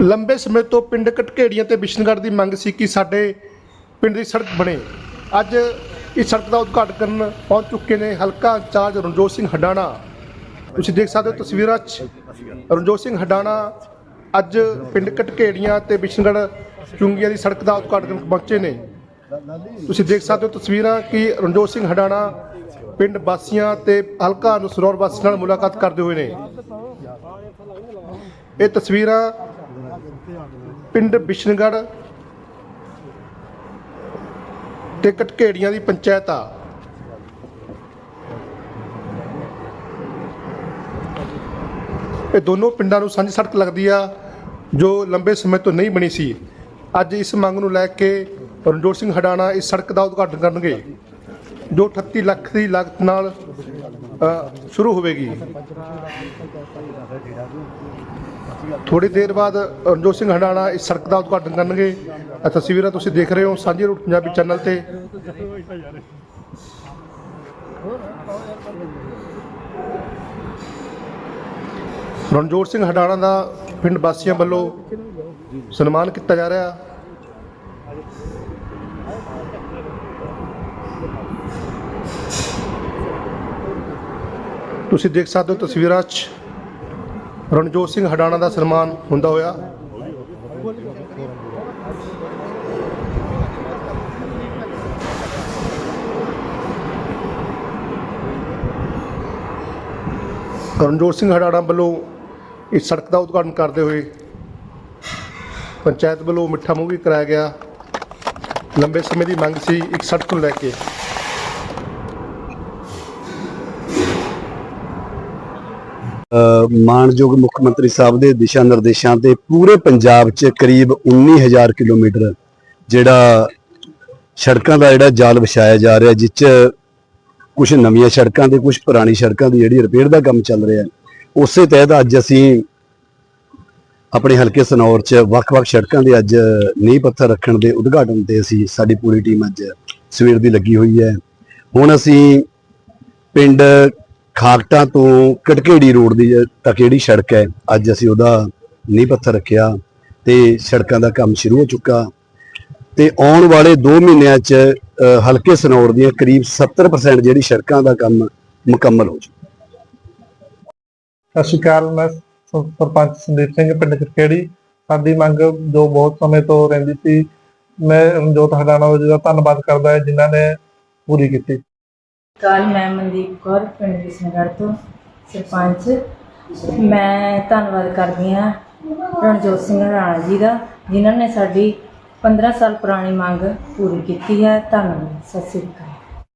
ਲੰਬੇ ਸਮੇਂ ਤੋਂ ਪਿੰਡ ਕਟਕੇੜੀਆਂ ਤੇ ਬਿਸ਼ਨਗੜ੍ਹ ਦੀ ਮੰਗ ਸੀ ਕਿ ਸਾਡੇ ਪਿੰਡ ਦੀ ਸੜਕ ਬਣੇ। ਅੱਜ ਇਸ ਸੜਕ ਦਾ ਉਦਘਾਟਨ ਕਰਨ ਪਹੁੰਚ ਚੁੱਕੇ ਨੇ ਹਲਕਾ ਇੰਚਾਰਜ ਰਣਜੋਤ ਸਿੰਘ ਹਡਾਣਾ। ਤੁਸੀਂ ਦੇਖ ਸਕਦੇ ਹੋ ਤਸਵੀਰਾਂ 'ਚ ਰਣਜੋਤ ਸਿੰਘ ਹਡਾਣਾ ਅੱਜ ਪਿੰਡ ਕਟਕੇੜੀਆਂ ਤੇ ਬਿਸ਼ਨਗੜ੍ਹ ਚੁੰਗੀਆਂ ਦੀ ਸੜਕ ਦਾ ਉਦਘਾਟਨ ਪਹੁੰਚੇ ਨੇ। ਤੁਸੀਂ ਦੇਖ ਸਕਦੇ ਹੋ ਤਸਵੀਰਾਂ ਕਿ ਰਣਜੋਤ ਸਿੰਘ ਹਡਾਣਾ ਪਿੰਡ ਵਾਸੀਆਂ ਤੇ ਹਲਕਾ ਨਸਰੌਰ ਵਾਸੀਆਂ ਨਾਲ ਮੁਲਾਕਾਤ ਕਰਦੇ ਹੋਏ ਨੇ। ਇਹ ਤਸਵੀਰਾਂ ਪਿੰਡ ਬਿਸ਼ਨਗੜ੍ਹ ਤੇ ਕਟਕੇੜੀਆਂ ਦੀ ਪੰਚਾਇਤ ਆ। ਇਹ ਦੋਨੋਂ ਪਿੰਡਾਂ ਨੂੰ ਸਾਂਝੀ ਸੜਕ ਲੱਗਦੀ ਆ, ਜੋ ਲੰਬੇ ਸਮੇਂ ਤੋਂ ਨਹੀਂ ਬਣੀ ਸੀ। ਅੱਜ ਇਸ ਮੰਗ ਨੂੰ ਲੈ ਕੇ ਰਣਜੋਤ ਸਿੰਘ ਹਡਾਣਾ ਇਸ ਸੜਕ ਦਾ ਉਦਘਾਟਨ ਕਰਨਗੇ, ਜੋ 38 ਲੱਖ ਦੀ ਲਾਗਤ ਨਾਲ ਅ, ਸ਼ੁਰੂ ਹੋਵੇਗੀ। ਥੋੜੀ ਦੇਰ ਬਾਅਦ ਰਣਜੋਤ ਸਿੰਘ ਹੰਡਾਣਾ ਇਸ ਸੜਕ ਦਾ ਉਦਘਾਟਨ ਕਰਨਗੇ। ਇਹ ਤਸਵੀਰਾਂ ਤੁਸੀਂ ਦੇਖ ਰਹੇ ਹੋ ਸਾਂਝੇ ਰੂਟ ਪੰਜਾਬੀ ਚੈਨਲ ਤੇ। ਰਣਜੋਤ ਸਿੰਘ ਹੰਡਾਣਾ ਦਾ ਪਿੰਡ ਵਾਸੀਆਂ ਵੱਲੋਂ ਸਨਮਾਨ ਕੀਤਾ ਜਾ ਰਿਹਾ। ਤੁਸੀਂ ਦੇਖ ਸਕਦੇ ਹੋ ਤਸਵੀਰਾਂ 'ਚ ਰਣਜੋਤ ਸਿੰਘ ਹਡਾਣਾ ਦਾ ਸਨਮਾਨ ਹੁੰਦਾ ਹੋਇਆ। ਰਣਜੋਤ ਸਿੰਘ ਹਡਾਣਾ ਵੱਲੋਂ ਇਸ ਸੜਕ ਦਾ ਉਦਘਾਟਨ ਕਰਦੇ ਹੋਏ ਪੰਚਾਇਤ ਵੱਲੋਂ ਮਿੱਠਾ ਮੂੰਹ ਵੀ ਕਰਾਇਆ ਗਿਆ। ਲੰਬੇ ਸਮੇਂ ਦੀ ਮੰਗ ਸੀ ਇੱਕ ਸੜਕ ਨੂੰ ਲੈ ਕੇ। ਅ, ਮਾਣਯੋਗ ਮੁੱਖ ਮੰਤਰੀ ਸਾਹਿਬ ਦੇ ਦਿਸ਼ਾ ਨਿਰਦੇਸ਼ਾਂ ਤੇ ਪੂਰੇ ਪੰਜਾਬ 'ਚ ਕਰੀਬ 19000 ਕਿਲੋਮੀਟਰ ਜਿਹੜਾ ਸੜਕਾਂ ਦਾ ਜਿਹੜਾ ਜਾਲ ਵਿਛਾਇਆ ਜਾ ਰਿਹਾ ਜਿਸ 'ਚ ਕੁਝ ਨਵੀਆਂ ਸੜਕਾਂ ਤੇ ਕੁਝ ਪੁਰਾਣੀ ਸੜਕਾਂ ਦੀ ਜਿਹੜੀ ਰਿਪੇਅਰ ਦਾ ਕੰਮ ਚੱਲ ਰਿਹਾ। ਉਸੇ ਤਹਿਤ ਅੱਜ ਅਸੀਂ ਆਪਣੇ ਹਲਕੇ ਸਨੌਰ 'ਚ ਵੱਖ-ਵੱਖ ਸੜਕਾਂ ਦੇ ਅੱਜ ਨੀਂਹ ਪੱਥਰ ਰੱਖਣ ਦੇ ਉਦਘਾਟਨ ਤੇ ਅਸੀਂ ਸਾਡੀ ਪੂਰੀ ਟੀਮ ਅੱਜ ਸਵੇਰ ਦੀ ਲੱਗੀ ਹੋਈ ਹੈ। ਹੁਣ ਅਸੀਂ ਪਿੰਡ ਖਾਕਟਾ ਤੋਂ ਕਟਕੇੜੀ ਰੋਡ ਦੀ ਤੱਕ ਜਿਹੜੀ ਸੜਕ ਹੈ, ਅੱਜ ਅਸੀਂ ਉਹਦਾ ਨੀਂਹ ਪੱਥਰ ਰੱਖਿਆ ਤੇ ਸੜਕਾਂ ਦਾ ਕੰਮ ਸ਼ੁਰੂ ਹੋ ਚੁੱਕਾ। ਤੇ ਆਉਣ ਵਾਲੇ 2 ਮਹੀਨਿਆਂ 'ਚ ਹਲਕੇ ਸਨੌਰ ਦੀਆਂ ਕਰੀਬ 70% ਜਿਹੜੀ ਸੜਕਾਂ ਦਾ ਕੰਮ ਮੁਕੰਮਲ ਹੋ ਚੁੱਕਾ। ਸਤਿ ਸ਼੍ਰੀ ਅਕਾਲ, ਮੈਂ ਸਰਪੰਚ ਸੰਦੀਪ ਸਿੰਘ, ਪਿੰਡ ਕਰਕੇੜੀ ਸਾਡੀ ਮੰਗ ਜੋ ਬਹੁਤ ਸਮੇਂ ਤੋਂ ਰਹਿੰਦੀ ਸੀ, ਮੈਂ ਰਣਜੋਤ ਹਡਾਣਾ ਜੀ ਦਾ ਧੰਨਵਾਦ ਕਰਦਾ ਹੈ ਜਿਨ੍ਹਾਂ ਨੇ ਪੂਰੀ ਕੀਤੀ। ਕੱਲ ਮੈਂ ਮਨਦੀਪ ਕੌਰ, ਪਿੰਡ ਬਿਸ਼ਨਗੜ੍ਹ ਤੋਂ ਸਰਪੰਚ। ਮੈਂ ਧੰਨਵਾਦ ਕਰਦੀ ਹਾਂ ਰਣਜੋਤ ਸਿੰਘ ਰਾਣਾ ਜੀ ਦਾ, ਜਿਨ੍ਹਾਂ ਨੇ ਸਾਡੀ 15 ਸਾਲ ਪੁਰਾਣੀ ਮੰਗ ਪੂਰੀ ਕੀਤੀ ਹੈ। ਧੰਨਵਾਦ, ਸਤਿ ਸ੍ਰੀ ਅਕਾਲ।